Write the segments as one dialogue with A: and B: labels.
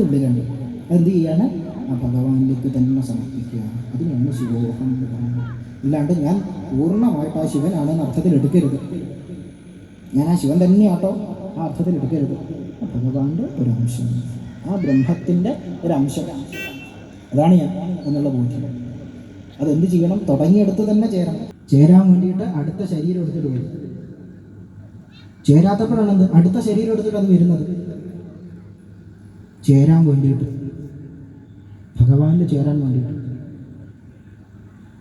A: ഉള്ളിലുണ്ട് എന്ത് ചെയ്യാണ്? ആ ഭഗവാനിലേക്ക് തന്നെ സമർപ്പിക്കുക അതിനാണ് ശിവോഹം എന്ന് പറയുന്നത് അല്ലാണ്ട് ഞാൻ പൂർണമായിട്ട് ആ ശിവനാണെന്ന് അർത്ഥത്തിൽ എടുക്കരുത്. ഞാൻ ആ ശിവൻ തന്നെയാട്ടോ ആ അർത്ഥത്തിൽ എടുക്കരുത്. ഭഗവാന്റെ ഒരു അംശം ആ ബ്രഹ്മത്തിന്റെ ഒരു അംശം അതാണ് ഞാൻ എന്നുള്ള ബോധ്യം. അതെന്ത് ചെയ്യണം? തുടങ്ങിയെടുത്ത് തന്നെ ചേരണം. ചേരാൻ വേണ്ടിയിട്ട് അടുത്ത ശരീരം എടുത്തിട്ട് വരും. ചേരാത്തപ്പോഴാണ് അടുത്ത ശരീരം എടുത്തിട്ട് അത് വരുന്നത്. ചേരാൻ വേണ്ടിയിട്ട്. ഭഗവാനിൽ ചേരാൻ വേണ്ടിയിട്ട്.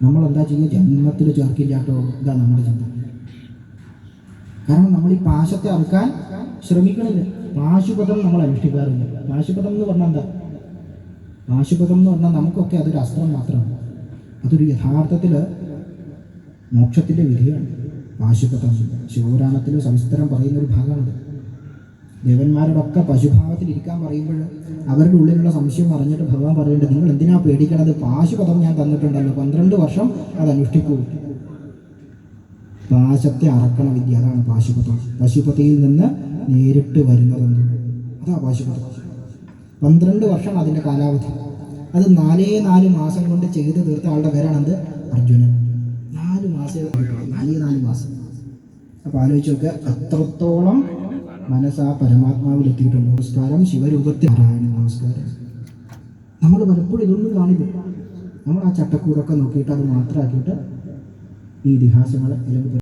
A: നമ്മളെന്താ ചെയ്യുക? ജന്മത്തിൽ ചേർക്കില്ലാട്ടോ ഇതാ നമ്മുടെ ചിന്ത. കാരണം നമ്മൾ ഈ പാശത്തെ അറുക്കാൻ ശ്രമിക്കണില്ല. പാശുപഥം നമ്മൾ അനുഷ്ഠിക്കാറില്ല. പാശുപഥം എന്ന് പറഞ്ഞാൽ എന്താ? പാശുപഥം എന്ന് പറഞ്ഞാൽ നമുക്കൊക്കെ അതൊരു അസ്ത്രം മാത്രമാണ്. അതൊരു യഥാർത്ഥത്തിൽ മോക്ഷത്തിന്റെ വിധിയാണ്. പാശുപഥം ശിവപുരാണത്തിൽ സവിസ്തരം പറയുന്ന ഒരു ഭാഗമാണത്. ദേവന്മാരോടൊക്കെ പശുഭാവത്തിൽ ഇരിക്കാൻ പറയുമ്പോൾ അവരുടെ ഉള്ളിലുള്ള സംശയം പറഞ്ഞിട്ട് ഭഗവാൻ പറയേണ്ടത് നിങ്ങൾ എന്തിനാ പേടിക്കണത്? പാശുപദം ഞാൻ തന്നിട്ടുണ്ടല്ലോ. പന്ത്രണ്ട് വർഷം അത് അനുഷ്ഠിക്കൂ. പാശത്തെ അറക്കണ വിദ്യ. അതാണ് പാശുപതം പശുപതിയിൽ നിന്ന് നേരിട്ട് വരുന്നതെന്ന് അതാ പാശുപതം പന്ത്രണ്ട് വർഷം അതിന്റെ കാലാവധി. അത് നാലേ നാല് മാസം കൊണ്ട് ചെയ്ത് തീർത്ത ആളുടെ പേരാണെന്ത്? അർജുനൻ. നാല് മാസം നാലേ നാല് മാസം. അപ്പോൾ ആലോചിച്ച് നോക്കുക എത്രത്തോളം മനസ്സ് ആ പരമാത്മാവിൽ എത്തിയിട്ടുണ്ട്. നമസ്കാരം. ശിവരൂപത്തിൽ നാരായണ നമസ്കാരം. നമ്മൾ പലപ്പോഴും ഇതൊന്നും കാണില്ല. നമ്മൾ ആ ചട്ടക്കൂടൊക്കെ നോക്കിയിട്ട് അത് മാത്രമാക്കിയിട്ട് ഈ ഇതിഹാസങ്ങൾ അല്ലെങ്കിൽ